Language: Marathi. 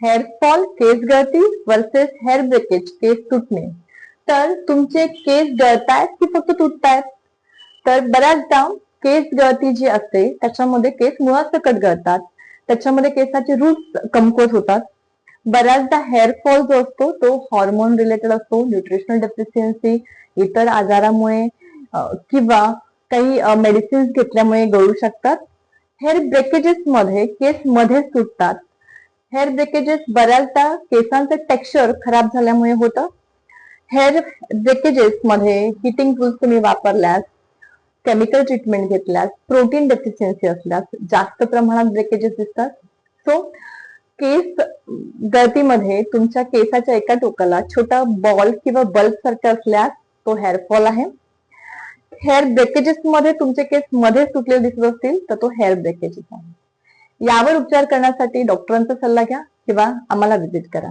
हेअरफॉल केस गळती वर्सेस हेअर ब्रेकेज केस तुटणे. तर तुमचे केस गळतायत की फक्त तुटतायत? तर बऱ्याचदा केस गळती जी असते त्याच्यामध्ये केस मुळासकट गळतात. त्याच्यामध्ये केसाचे रूट कमकुवत होतात. बऱ्याचदा हेअरफॉल जो असतो तो हॉर्मोन रिलेटेड असतो न्यूट्रिशनल डेफिशियन्सी इतर आजारामुळे किंवा काही मेडिसिन्स घेतल्यामुळे गळू शकतात. हेअर ब्रेकेजेस मध्ये केस मध्येच तुटतात. हेअर ब्रेकेजेस बऱ्याचदा केसांचं टेक्स्चर खराब झाल्यामुळे होतं. हेअर ब्रेकेजेस मध्ये हिटिंग टूल्स तुम्ही वापरल्यास केमिकल ट्रीटमेंट घेतल्यास प्रोटीन डेफिशियन्सी असल्यास जास्त प्रमाणात ब्रेकेजेस दिसतात. सो केस गळतीमध्ये तुमच्या केसाच्या एका टोकाला छोटा बॉल किंवा बल्ब सारखा असल्यास तो हेअरफॉल आहे. हेअर ब्रेकेजेस मध्ये तुमचे केस मध्ये सुटलेले दिसत असतील तर तो हेअर ब्रेकेजेस आहे. यावर उपचार करण्यासाठी डॉक्टरांचा सल्ला घ्या किंवा आम्हाला व्हिजिट करा.